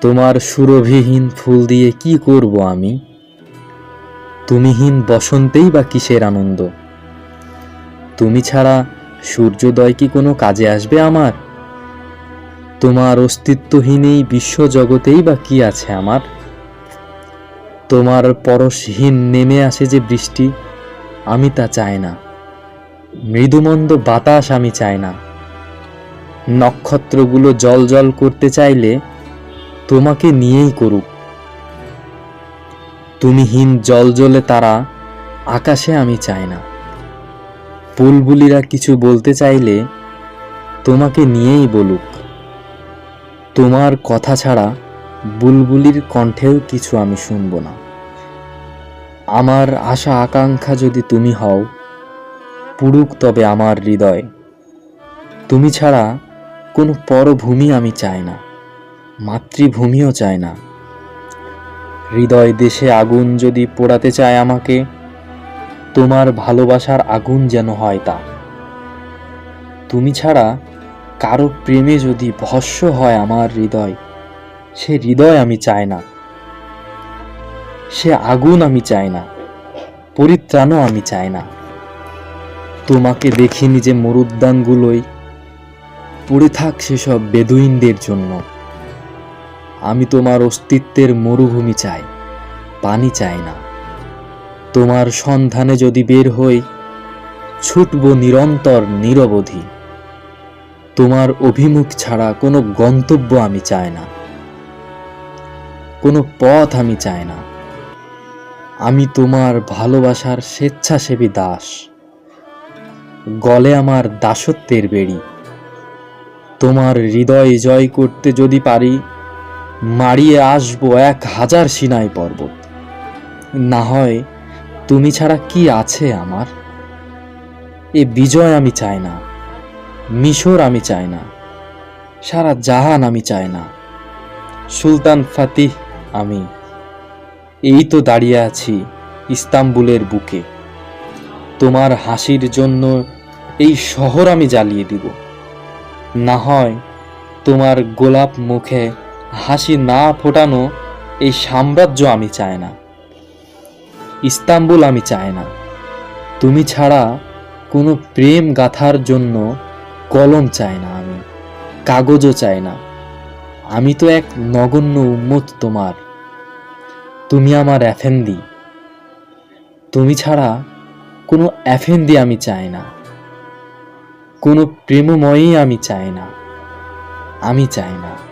তোমার সুরভিহীন ফুল দিয়ে কি করব আমি? তুমিহীন বসন্তেই বা কিসের আনন্দ? তুমি ছাড়া সূর্যোদয় কি কোনো কাজে আসবে আমার? তোমার অস্তিত্বহীন এই বিশ্বজগতেই বা কি আছে আমার? তোমার পরশহীন নেমে আসে যে বৃষ্টি, আমি তা চাই না। মৃদুমন্দ বাতাস আমি চাই না। নক্ষত্রগুলো জল জল করতে চাইলে তোমাকে নিয়েই করুক। তুমিহীন জল জলে তারা, আকাশে আমি চাই না। বুলবুলিরা কিছু বলতে চাইলে তোমাকে নিয়েই বলুক। তোমার কথা ছাড়া বুলবুলির কণ্ঠেও কিছু আমি শুনব না। আমার আশা আকাঙ্ক্ষা যদি তুমি হও পুরুক তবে আমার হৃদয়। তুমি ছাড়া কোনো পরভূমি আমি চাই না। মাতৃভূমিও চায় না। হৃদয় দেশে আগুন যদি পোড়াতে চায় আমাকে, তোমার ভালোবাসার আগুন যেন হয় তা। তুমি ছাড়া কারও প্রেমে যদি ভস্য হয় আমার হৃদয়, সে হৃদয় আমি চাই না। সে আগুন আমি চাই না, পরিত্রাণও আমি চাই না। তোমাকে দেখিনি যে মরুদ্যানগুলোই পড়ে থাক সেসব বেদুইনদের জন্য। আমি তোমার অস্তিত্বের মরুভূমি চাই, পানি চাই না। তোমার সন্ধানে যদি বের হই, ছুটব নিরন্তর নিরবধি। তোমার অভিমুখ ছাড়া কোনো গন্তব্য আমি চাই না। কোনো পথ আমি চাই না। আমি তোমার ভালোবাসার স্বেচ্ছাসেবী দাস। গলে আমার দাসত্বের বেড়ি। তোমার হৃদয় জয় করতে যদি পারি মারিয়ে আসব এক হাজার সিনাই পর্বত। না হয় তুমি ছাড়া কি আছে আমার? এ বিজয় আমি চাই না, মিশর আমি চাই না, সারা জাহান আমি চাই না, সুলতান ফাতিহ আমি। এই তো দাঁড়িয়ে আছি ইস্তাম্বুলের বুকে। তোমার হাসির জন্য এই শহর আমি জ্বালিয়ে দিব। না হয় তোমার গোলাপ মুখে হাসি না ফোটানো এই সাম্রাজ্য আমি চাই না। ইস্তাম্বুল আমি চাই না। তুমি ছাড়া কোনো প্রেম গাথার জন্য কলম চাই না আমি, কাগজও চাই না। আমি তো এক নগণ্য উম্মত তোমার। তুমি আমার অ্যাফেন্দি তুমি ছাড়া কোনো অ্যাফেন্দি আমি চাই না। কোনো প্রেমময়ই আমি চাই না। আমি চাই না।